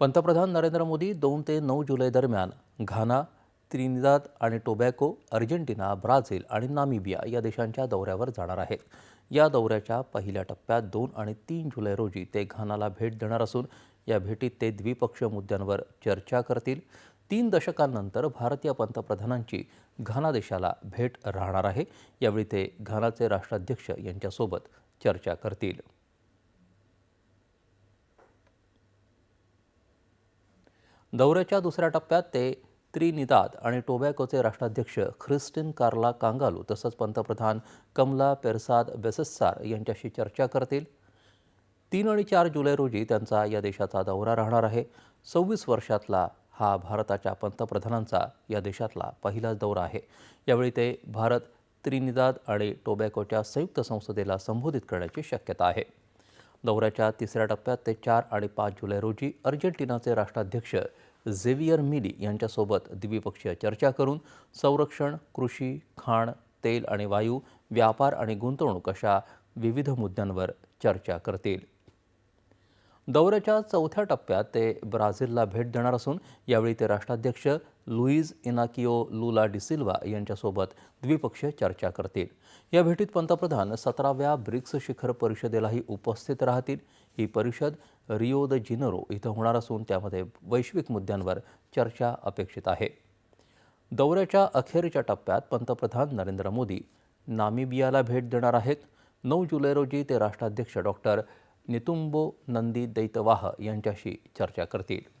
पंतप्रधान नरेंद्र मोदी दोन ते नऊ जुलै दरम्यान घाना त्रिनिदाद आणि टोबॅको अर्जेंटिना ब्राझील आणि नामिबिया या देशांच्या दौऱ्यावर जाणार आहेत. या दौऱ्याच्या पहिल्या टप्प्यात दोन आणि तीन जुलै रोजी ते घानाला भेट देणार असून या भेटीत ते द्विपक्षीय मुद्द्यांवर चर्चा करतील. तीन दशकांनंतर भारतीय पंतप्रधानांची घाना देशाला भेट राहणार आहे. यावेळी ते घानाचे राष्ट्राध्यक्ष यांच्यासोबत चर्चा करतील. दौऱ्याच्या दुसऱ्या टप्प्यात ते त्रिनिदाद आणि टोबॅकोचे राष्ट्राध्यक्ष ख्रिस्टिन कार्ला कांगालू तसंच पंतप्रधान कमला पेरसाद बेसेस्सार यांच्याशी चर्चा करतील. तीन आणि चार जुलै रोजी त्यांचा या देशाचा दौरा राहणार आहे. सव्वीस वर्षातला हा भारताच्या पंतप्रधानांचा या देशातला पहिलाच दौरा आहे. यावेळी ते भारत त्रिनिदाद आणि टोबॅकोच्या संयुक्त संसदेला संबोधित करण्याची शक्यता आहे. दौऱ्याच्या तिसऱ्या टप्प्यात ते चार आणि पाच जुलै रोजी अर्जेंटिनाचे राष्ट्राध्यक्ष झेवियर मिली यांच्यासोबत द्विपक्षीय चर्चा करून संरक्षण कृषी खाण तेल आणि वायू व्यापार आणि गुंतवणूक अशा विविध मुद्द्यांवर चर्चा करतील. दौऱ्याच्या चौथ्या टप्प्यात ते ब्राझीलला भेट देणार असून यावेळी ते राष्ट्राध्यक्ष लुईज इनाकिओ लुला डिसिल्वा यांच्यासोबत द्विपक्षीय चर्चा करतील. या भेटीत पंतप्रधान सतराव्या ब्रिक्स शिखर परिषदेलाही उपस्थित राहतील. ही परिषद रिओ द जिनरो इथं होणार असून त्यामध्ये वैश्विक मुद्द्यांवर चर्चा अपेक्षित आहे. दौऱ्याच्या अखेरच्या टप्प्यात पंतप्रधान नरेंद्र मोदी नामिबियाला भेट देणार आहेत. नऊ जुलै रोजी ते राष्ट्राध्यक्ष डॉक्टर नितुंबो नंदी दैतवाह यांच्याशी चर्चा करतील.